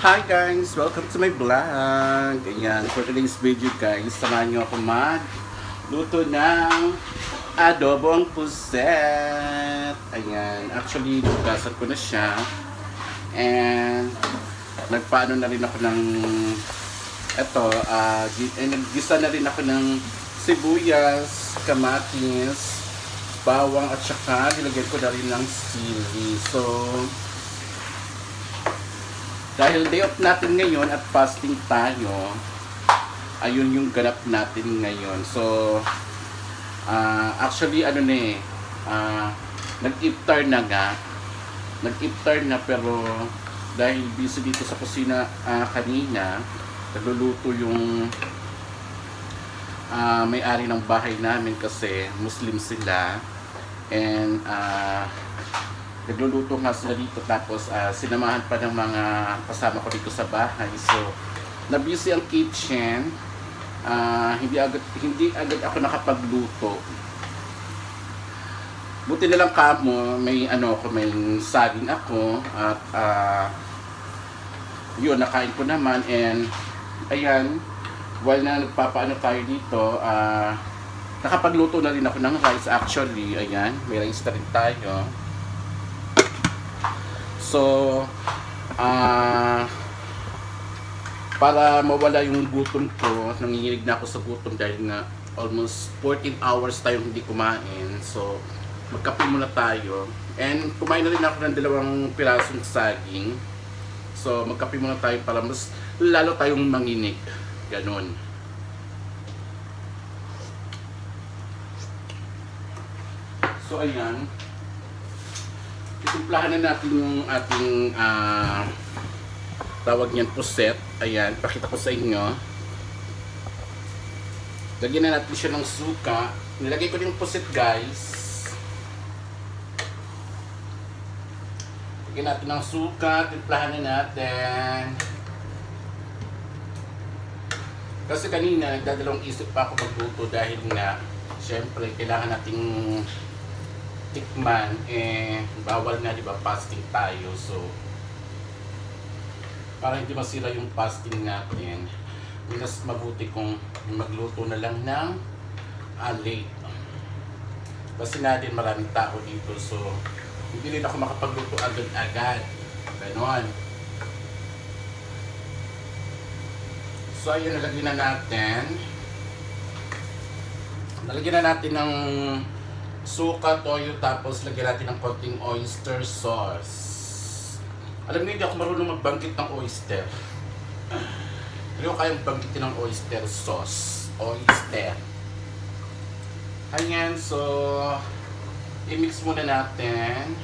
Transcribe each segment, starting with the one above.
Hi guys! Welcome to my vlog! Ayan, for today's video guys, samahan nyo ako mag luto ng adobong puset. Ayan, actually, lugasan ko na siya. And, nagpaano na rin ako ng eto, eh, naggisa na rin ako ng sibuyas, kamatis, bawang at saka nilagyan ko na rin ng sili. So, dahil day off natin ngayon at fasting tayo, ayun yung ganap natin ngayon. So, ah, actually, ano na eh, ah, nag-iftar na nga. Nag-iftar na pero dahil busy dito sa kusina ah, kanina, nagluluto yung ah, may-ari ng bahay namin kasi Muslim sila. And ah, nagluluto nga sila dito tapos ah, sinamahan pa ng mga kasama ko dito sa bahay. So, na-busy ang kitchen. Ah, hindi agad hindi agad ako nakapagluto. Buti na lang kamo, may ano ako, may saging ako at ah, yun, nakain ko naman and ayan, while na nagpapaano tayo dito, ah, nakapagluto na rin ako ng rice actually, ayan, may rice na rin tayo. So, ah para mawala yung gutom ko, nanginginig na ako sa gutom dahil nga almost 14 hours tayong hindi kumain. So, magkape muna tayo. And kumain na rin ako ng dalawang pirasong saging. So, magkape muna tayo para mas lalo tayong manginig. Ganon. So, ayan itimplahan na natin yung ating ah, tawag niyan puset. Ayan, pakita ko sa inyo. Lagyan na natin siya ng suka. Nilagay ko yung puset guys. Lagyan natin ng suka, timplahan na natin. Kasi kanina, nagdadalawang isip pa ako magluto dahil nga, syempre, kailangan nating tikman, eh, bawal nga, di ba, fasting tayo. So, para hindi masira yung fasting natin, mas mabuti kung magluto na lang ng uh, late. Kasi nga din maraming tao dito, so, hindi rin ako makapagluto agad-agad. Ganon. So, ayun, nalagyan na natin. Nalagyan na natin ng suka, toyo, tapos lagyan natin ng konting oyster sauce. Alam niyo, hindi ako marunong magbanggit ng oyster. Hindi ko kayang banggitin ng oyster sauce. Oyster. Ayan, so, i-mix muna natin.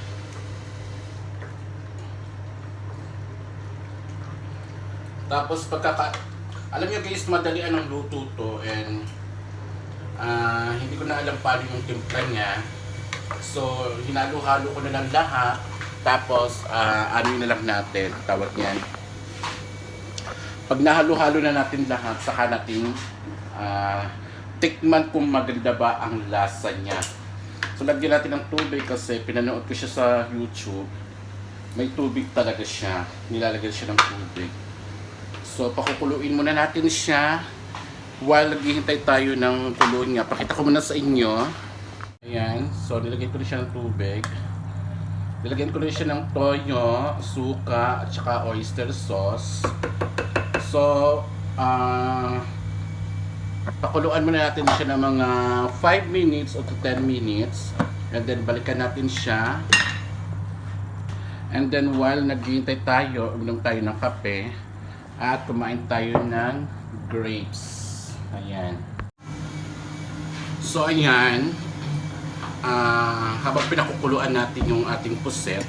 Tapos pagkaka... Alam niyo guys, madalian ang luto to and Ah, hindi ko na alam paano yung timpla niya. So, hinalo-halo ko na lang lahat. Tapos, ah, ano na lang natin, tawag niyan. Pag nahalo-halo na natin lahat, saka natin ah, tikman kung maganda ba ang lasa niya. So, lagyan natin ng tubig kasi pinanood ko siya sa YouTube. May tubig talaga siya. Nilalagyan siya ng tubig. So, pakukuluin muna natin siya while naghihintay tayo ng kulo niya, pakita ko muna sa inyo. Ayan, so nilagyan ko rin siya ng tubig. Nilagyan ko rin siya ng toyo, suka, at saka oyster sauce. So, ah, pakuluan muna natin siya ng mga 5 minutes o to 10 minutes. And then balikan natin siya. And then while naghihintay tayo, uminom tayo ng kape, at kumain tayo ng grapes. Ayan. So, ayan. Ah, habang pinakukuluan natin yung ating puset,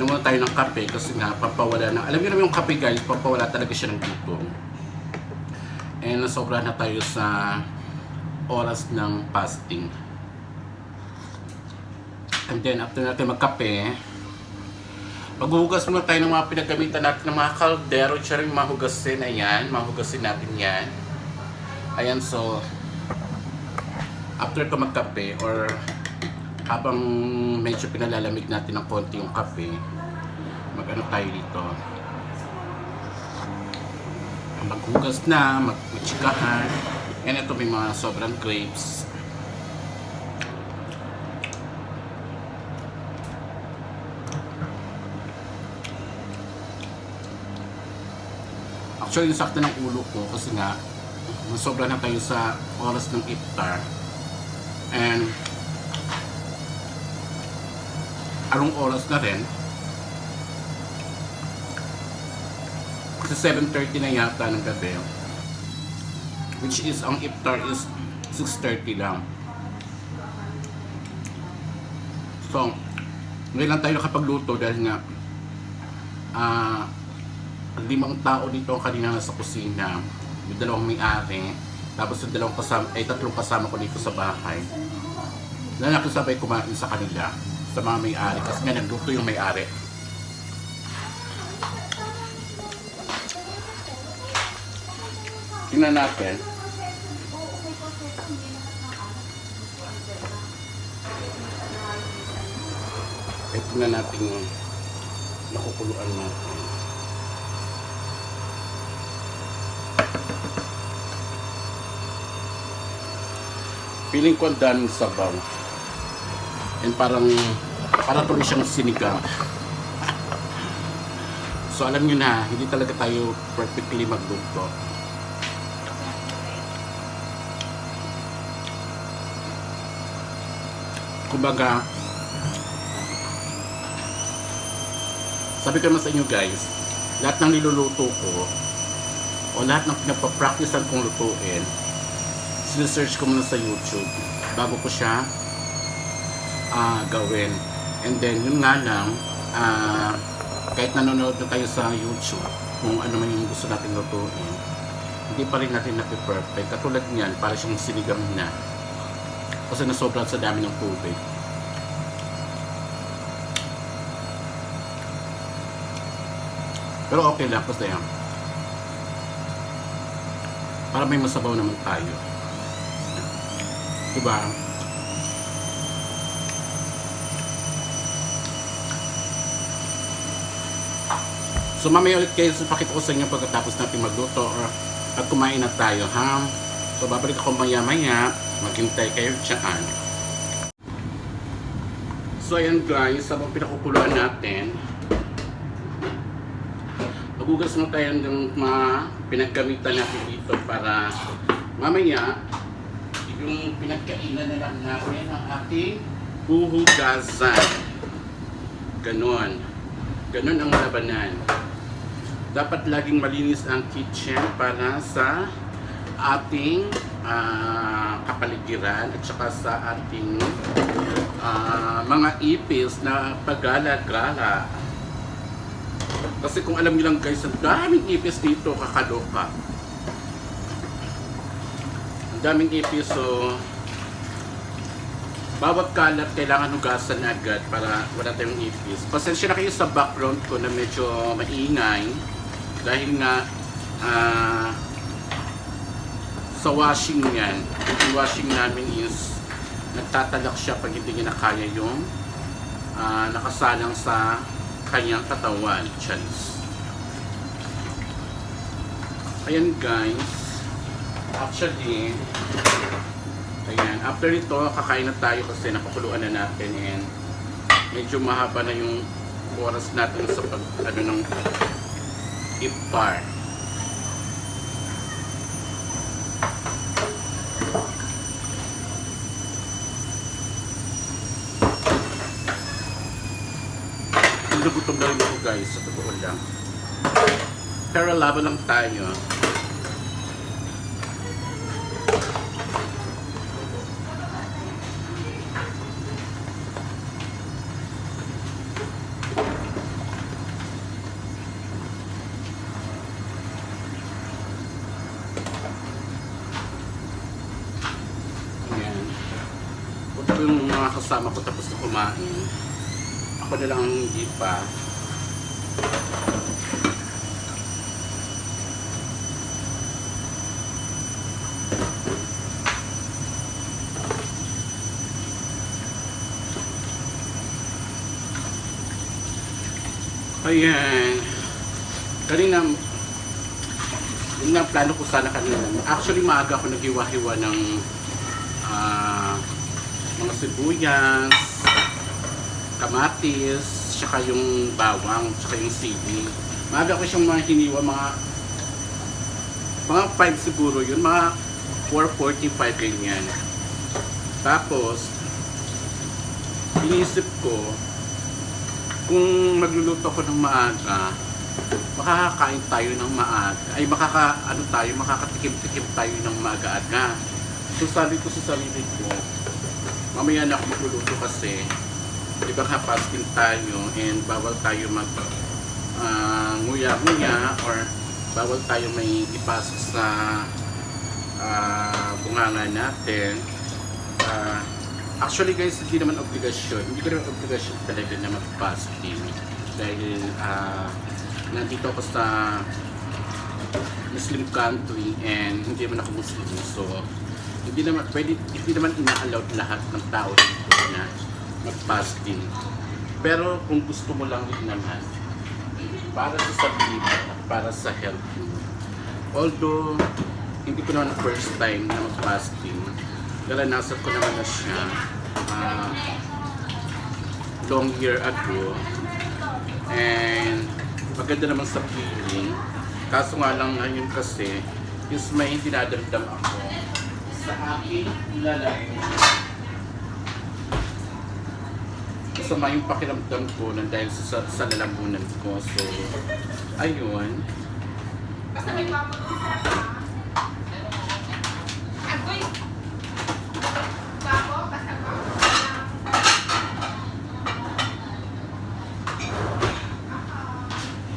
muna tayo ng kape kasi nga pampawala na. Alam niyo naman yung kape guys, pampawala talaga siya ng gutom. And nasobra na tayo sa oras ng fasting. And then after natin magkape, maghuhugas muna tayo ng mga pinagamitan natin ng mga kaldero, tsaka rin mahugasin. Ayan, mahugasin natin yan. Ayan, so, after ko magkape or habang medyo pinalalamig natin ng konti yung kape, mag ano tayo dito, maghugas na, mag magtsikahan. And ito may mga sobrang grapes. Actually, sakto ng ulo ko kasi nga, masobra na tayo sa oras ng iftar. And, anong oras na rin? Kasi 7.30 na yata ng gabi. Which is, ang iftar is 6.30 lang. So, ngayon lang tayo nakapagluto dahil nga, ah, limang tao dito ang kanina nasa kusina. Yung dalawang may-ari. Tapos yung dalawang kasama, ay tatlong kasama ko dito sa bahay. Na nakasabay kumain sa kanila. Sa mga may-ari. Kasi nga nagluto yung may-ari. Tingnan natin. Ito na natin nakukuluan natin. Feeling ko ang daming sabaw. And parang, para tuloy siyang sinigang. So alam nyo na, hindi talaga tayo perfectly magluto. Kumbaga, sabi ko naman sa inyo guys, lahat ng niluluto ko, o lahat ng pinapapracticean kong lutuin, sinesearch ko muna sa YouTube bago ko siya ah, gawin. And then, yun nga lang, ah, kahit nanonood na tayo sa YouTube, kung ano man yung gusto natin lutuin, hindi pa rin natin napiperfect. Katulad niyan, para siyang sinigang na. Kasi nasobrang sa dami ng tubig. Pero okay lang, basta yan. Para may masabaw naman tayo. Diba? So mamaya ulit kayo, so pakita ko sa inyo pagkatapos natin magluto or at kumain na tayo, ha? So babalik ako maya maya, maghintay kayo dyan. So ayan guys, habang pinakukuluan natin, magugas mo tayo ng mga pinagkamitan natin dito para mamaya yung pinagkainan na lang natin ang ating huhugasan. Ganon. Ganon ang labanan. Dapat laging malinis ang kitchen para sa ating ah, kapaligiran at saka sa ating ah, mga ipis na paggala-gala. Kasi kung alam niyo lang guys, ang daming ipis dito, kakaloka. Daming ipis, so bawat kalat kailangan hugasan agad para wala tayong ipis. Pasensya na kayo sa background ko na medyo maingay dahil nga ah, sa washing yan, yung washing namin is nagtatalak siya pag hindi niya na kaya yung ah, nakasalang sa kanyang katawan. Charis. Ayan guys. Actually, ayan. After ito, kakain na tayo kasi napakuluan na natin and medyo mahaba na yung oras natin sa pag, ano ng iftar. Nagutom na rin ako guys, sa totoo lang. Pero laban lang tayo. Ayan. Punta ko yung mga kasama ko tapos na kumain. Ako na lang ang hindi pa. Ayan. Kanina, Yun plano ko sana kanina. Actually, maaga ako naghiwa-hiwa ng ah, mga sibuyas, kamatis, tsaka yung bawang, tsaka yung sili. Maaga ko siyang mga hiniwa, mga mga 5 siguro yun, mga 4.45 ganyan. Tapos, inisip ko, kung magluluto ko ng maaga, makakakain tayo ng maaga. Ay, makaka, ano tayo, makakatikim-tikim tayo ng maaga-aga. So, sabi ko sa sarili ko, mamaya na ako magluluto kasi, di ba fasting tayo and bawal tayo mag ah, nguya-nguya or bawal tayo may ipasok sa ah, bunganga natin. Ah, actually guys, hindi naman obligasyon. Hindi ko naman obligasyon talaga na mag-fasting. Dahil ah, nandito ako sa Muslim country and hindi naman ako Muslim. So, hindi naman pwede hindi naman ina-allowed lahat ng tao dito na mag-fasting. Pero kung gusto mo lang din naman, para sa sarili mo at para sa health mo. Although, hindi ko naman first time na mag-fasting. Naranasan ko naman na siya ah, long year ago. And maganda naman sa feeling. Kaso nga lang ngayon kasi, is may dinadamdam ako sa aking lalay. Masama yung pakiramdam ko na dahil sa, sa lalamunan ko. So, ayun. Basta may ka. Agoy! Bako, basta bako.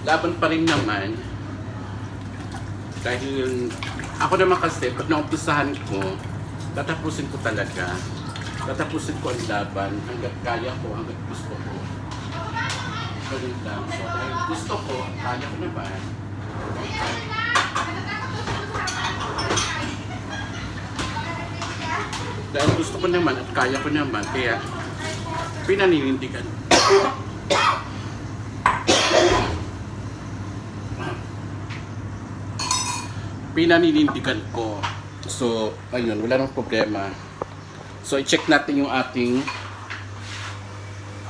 laban pa rin naman dahil ako naman kasi pag naumpisahan ko tatapusin ko talaga tatapusin ko ang laban hanggat kaya ko hanggat gusto ko ganun lang so dahil gusto ko kaya ko naman dahil gusto ko naman at kaya ko naman kaya pinaninindigan pinaninindigan ko. So, ayun, wala nang problema. So, i-check natin yung ating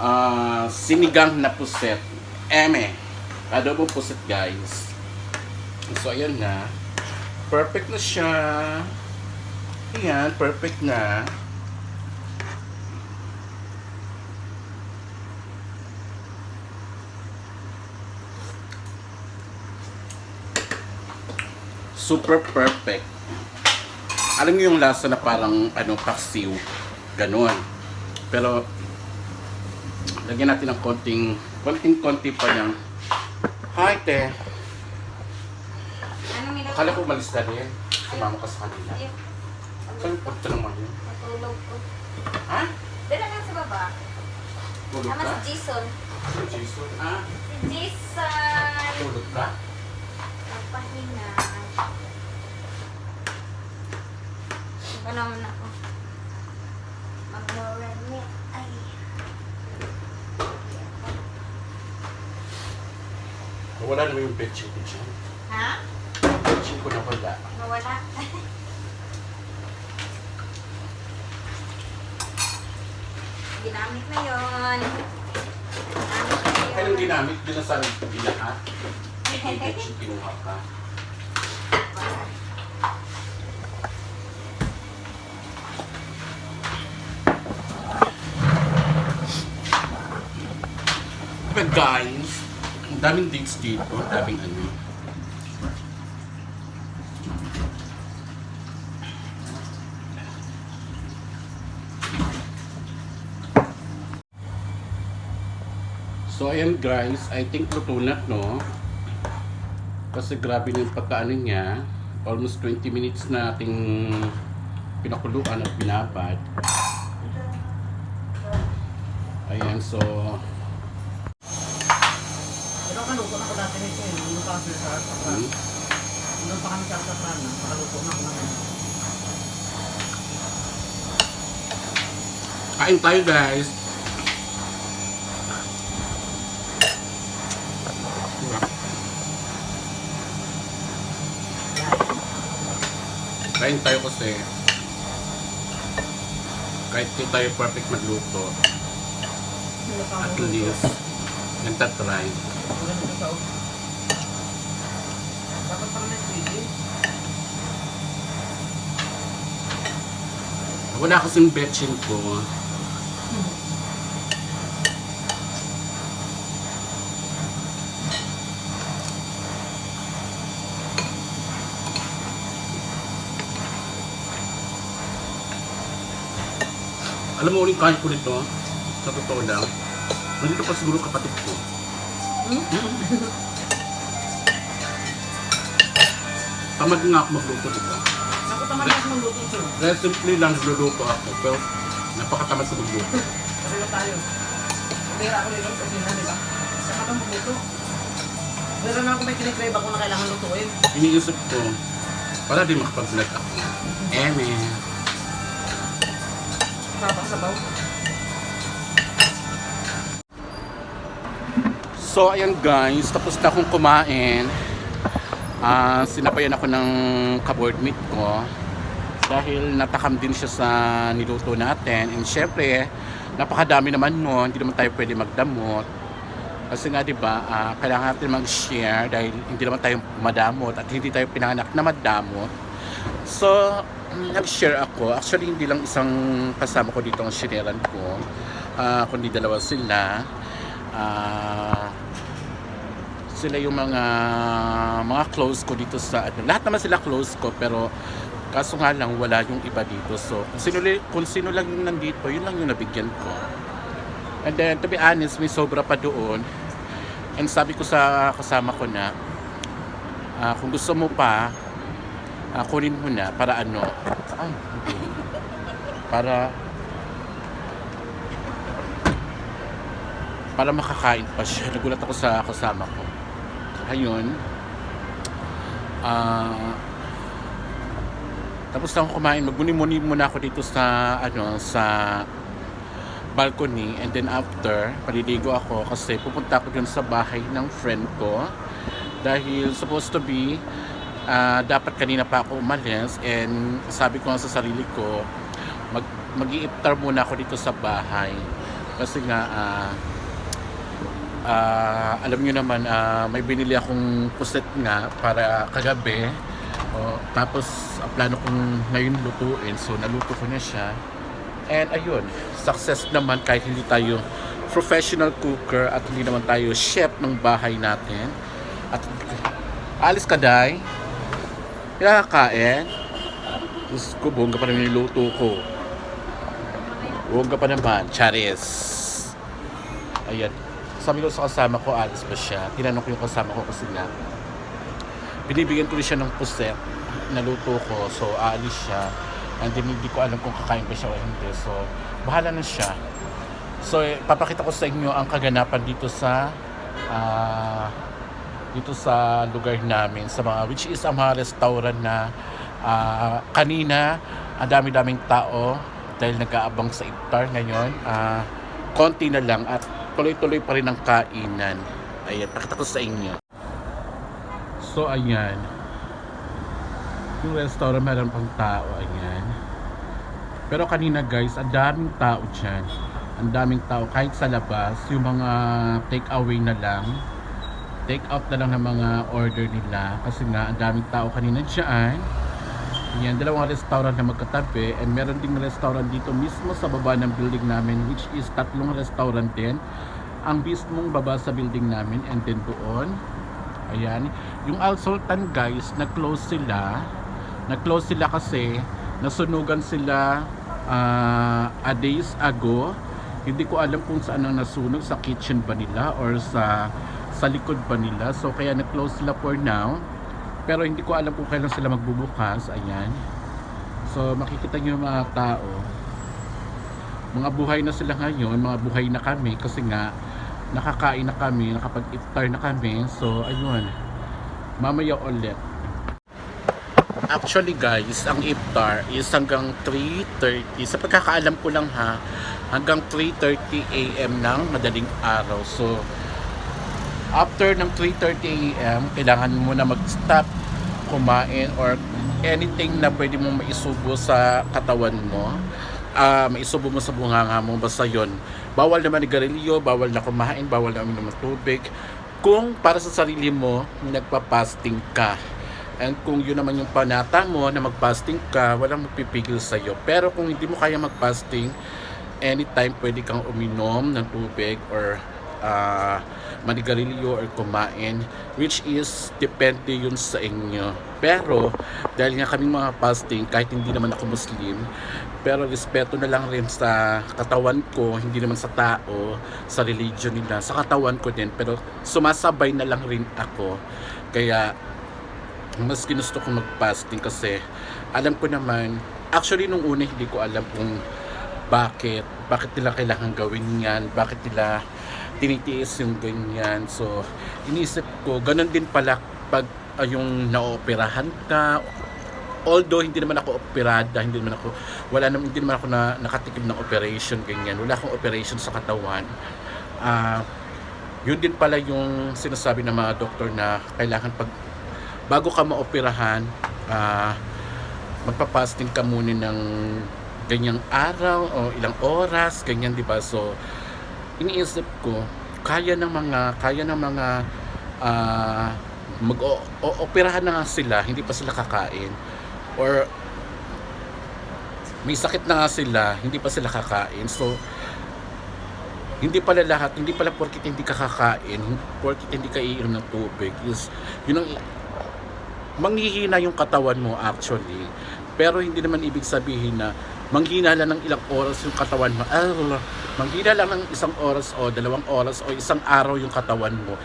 ah, sinigang na puset. Eme. Adobo puset, guys. So, ayun na. Perfect na siya. Ayan, perfect na. super perfect. Alam niyo yung lasa na parang ano paksiw, ganun. Pero lagyan natin ng konting konting konti pa niyang Hi, te. Akala ko umalis ka din. Sumama ka sa kanila. Saan punta naman yun? Natulog ko. Ha? Dala lang sa baba. Tulog ka? si Jason. Si Jason. Ah, Si Jason! tulog ka? Nagpahinga. Ano naman ako? Mag-moremi. Ay. Wala naman yung bedsheet dyan. Ha? Bedsheet ko na wala. Nawala. Ginamit na yun. Ginamit na yun. Kailang ginamit, din na sa lahat. Yung bedsheet kinuha ka. But guys, ang daming dates dito, daming ano. So ayan guys, I think luto no. Kasi grabe yung pagkaano niya. Almost 20 minutes na ating pinakuluan at binabad. Ayan, so Pero kaluto na ko dati nito eh. Nung pa kami sa Sakran. hmm, Nung pa kami sa Sakran, nakaluto na ako ng kain tayo guys. Kain tayo kasi kahit di tayo perfect magluto, at least nagtatry. Dapat pala may pili. Wala kasing betchin ko. Alam mo ulit kain ko nito, sa totoo lang, nandito pa siguro kapatid ko. Tamad nga ako magluto dito. Ako tamad na ako magluto sir. Simple lang nagluluto ako, pero napakatamad ko magluto. Pareho tayo. Pera ako nito kasi na, di ba? Saka ka magluto. Meron na ako may kinikrave ako na kailangan lutuin. Iniisip ko, para di makapag-vlog ako. Eme. Tapang sabaw. So, ayan guys, tapos na akong kumain. Ah, sinapayan ako ng kaboard meat ko dahil natakam din siya sa niluto natin. And syempre, napakadami naman nun, hindi naman tayo pwede magdamot. Kasi nga 'di ba, ah, kailangan natin mag-share dahil hindi naman tayo madamot at hindi tayo pinanganak na madamot. So, nag-share ako. Actually, hindi lang isang kasama ko dito ang shareran ko, ah, kundi dalawa sila. Ah, sila yung mga mga close ko dito sa ano. Lahat naman sila close ko pero kaso nga lang wala yung iba dito. So, kung sino, kung sino lang yung nandito, yun lang yung nabigyan ko. And then, to be honest, may sobra pa doon. And sabi ko sa kasama ko na, ah, kung gusto mo pa, ah, kunin mo na para ano, ay. Para, para makakain pa siya. Nagulat ako sa kasama ko. Ayun. Ah, tapos ako kumain. Magmuni-muni muna ako dito sa, ano, sa balcony and then after paliligo ako kasi pupunta ako dun sa bahay ng friend ko dahil supposed to be ah, dapat kanina pa ako umalis and sabi ko sa sarili ko mag mag muna ako dito sa bahay kasi nga ah, ah, alam niyo naman ah, may binili akong puset nga para kagabi oh, tapos ang plano kong ngayon lutuin so naluto ko na siya And ayun, success naman kahit hindi tayo professional cooker at hindi naman tayo chef ng bahay natin. At alis ka, Day. Kinakakain. Diyos ko, bongga pa naman yung luto ko. Bongga pa naman. Charis. Ayan. Sabi ko sa kasama ko, alis ba siya? Tinanong ko yung kasama ko kasi nga, binibigyan ko rin siya ng puset na luto ko. So, aalis siya. And then, hindi ko alam kung kakain ba siya o hindi. So, bahala na siya. So, eh, papakita ko sa inyo ang kaganapan dito sa ah, dito sa lugar namin sa mga which is ang mga restaurant na ah, kanina ang dami-daming tao dahil nag-aabang sa iftar ngayon ah, konti na lang at tuloy-tuloy pa rin ang kainan. Ayan, pakita sa inyo. So ayan. Yung restaurant meron pang tao ayan. Pero kanina guys ang daming tao dyan. Ang daming tao kahit sa labas yung mga take away na lang. Take out na lang ng mga order nila. Kasi nga ang daming tao kanina dyan yan dalawang restaurant na magkatabi and meron ding restaurant dito mismo sa baba ng building namin which is tatlong restaurant din. Ang mismong baba sa building namin and then doon ayan. Yung Al Sultan guys nag-close sila. Nag-close sila kasi nasunugan sila ah, a days ago. Hindi ko alam kung saan ang nasunog sa kitchen ba nila or sa sa likod ba nila. So kaya nag-close sila for now pero hindi ko alam kung kailan sila magbubukas ayan so makikita nyo mga tao mga buhay na sila ngayon mga buhay na kami kasi nga nakakain na kami nakapag-iftar na kami so ayun mamaya ulit Actually guys, ang iftar is hanggang 3.30. Sa pagkakaalam ko lang ha, hanggang 3.30 a.m. ng madaling araw. So, after ng 3.30 a.m., kailangan mo na mag-stop, kumain, or anything na pwede mong maisubo sa katawan mo, ah maisubo mo sa bunganga mo, basta yon Bawal naman igarilyo, bawal na kumain, bawal na uminom ng tubig. Kung para sa sarili mo, nagpa-fasting ka. And kung yun naman yung panata mo na mag-fasting ka, walang magpipigil sa'yo. Pero kung hindi mo kaya mag-fasting, anytime pwede kang uminom ng tubig or ah manigarilyo or kumain which is depende yun sa inyo. Pero dahil nga kaming mga fasting kahit hindi naman ako muslim pero respeto na lang rin sa katawan ko hindi naman sa tao sa religion nila sa katawan ko din. Pero sumasabay na lang rin ako. Kaya mas ginusto ko mag-fasting kasi alam ko naman actually nung una hindi ko alam kung bakit bakit nila kailangan gawin yan bakit nila tinitiis yung ganyan. So inisip ko ganun din pala pag ah, yung naoperahan ka. Although hindi naman ako operada hindi naman ako wala naman hindi naman ako na nakatikim ng operation ganyan. Wala akong operation sa katawan. Ah yun din pala yung sinasabi ng mga doktor na kailangan pag bago ka maoperahan ah magpa-fasting ka muna ng ganyang araw o ilang oras, ganyan 'di ba? So iniisip ko kaya ng mga kaya ng mga ah, mag-operahan na nga sila, hindi pa sila kakain or may sakit na nga sila, hindi pa sila kakain. So hindi pala lahat, hindi pala porkit hindi ka kakain, porkit hindi ka iinom ng tubig is yun ang manghihina yung katawan mo actually. Pero hindi naman ibig sabihin na manghina lang ng ilang oras yung katawan mo. Ah, manghina lang ng isang oras o dalawang oras o isang araw yung katawan mo.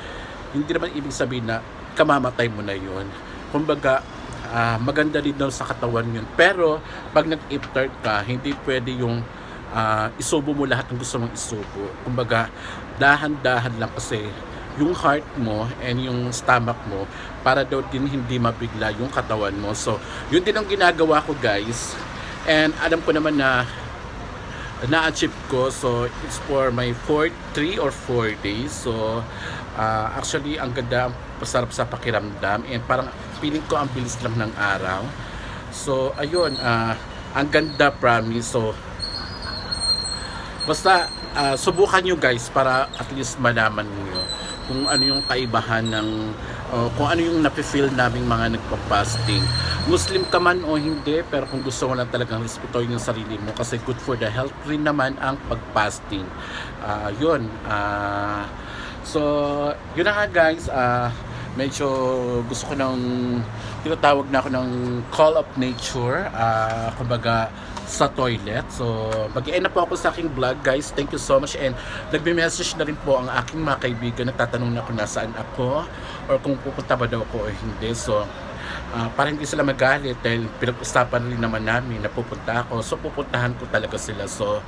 Hindi naman ibig sabihin na kamamatay mo na yun. Kumbaga, ah, maganda din daw sa katawan yun. Pero, pag nag-iftar ka, hindi pwede yung ah, isubo mo lahat ng gusto mong isubo. Kumbaga, dahan-dahan lang kasi yung heart mo and yung stomach mo para daw din hindi mabigla yung katawan mo. So, yun din ang ginagawa ko guys. And alam ko naman na na-achieve ko. So, it's for my 4, 3 or 4 days. So, ah, actually, ang ganda, pasarap sa pakiramdam. And parang feeling ko ang bilis lang ng araw. So, ayun, ah, ang ganda promise. So, basta ah, subukan nyo guys para at least malaman nyo kung ano yung kaibahan ng o kung ano yung nafe-feel naming mga nagpa-fasting. Muslim ka man o hindi, pero kung gusto mo lang talagang respetuhin yung sarili mo kasi good for the health rin naman ang pag-fasting. Ah, yun. ah so, yun na nga guys. ah medyo gusto ko ng tinatawag na ako ng call of nature. ah kumbaga, sa toilet. So, mag-end na po ako sa aking vlog, guys. Thank you so much. And nagme-message na rin po ang aking mga kaibigan. Nagtatanong na kung nasaan ako or kung pupunta ba daw ako o hindi. So, ah, para hindi sila magalit dahil pinag-usapan rin naman namin na pupunta ako. So, pupuntahan ko talaga sila. So,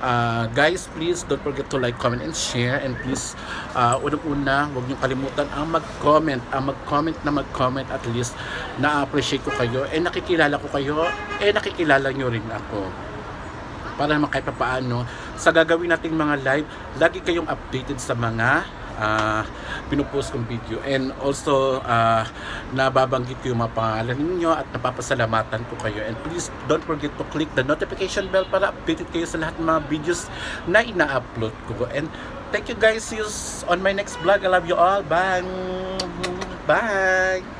ah, guys, please don't forget to like, comment, and share. And please, uh, unang-una, huwag niyo kalimutan ang mag-comment. Ang mag-comment na mag-comment at least na-appreciate ko kayo. Eh, nakikilala ko kayo. Eh, nakikilala nyo rin ako para naman kahit paano sa gagawin nating mga live, lagi kayong updated sa mga ah, pinupost kong video. And also ah, nababanggit ko yung mga pangalan ninyo at napapasalamatan ko kayo. And please don't forget to click the notification bell para updated kayo sa lahat ng mga videos na ina-upload ko. And thank you guys. See you on my next vlog. I love you all. Bye bye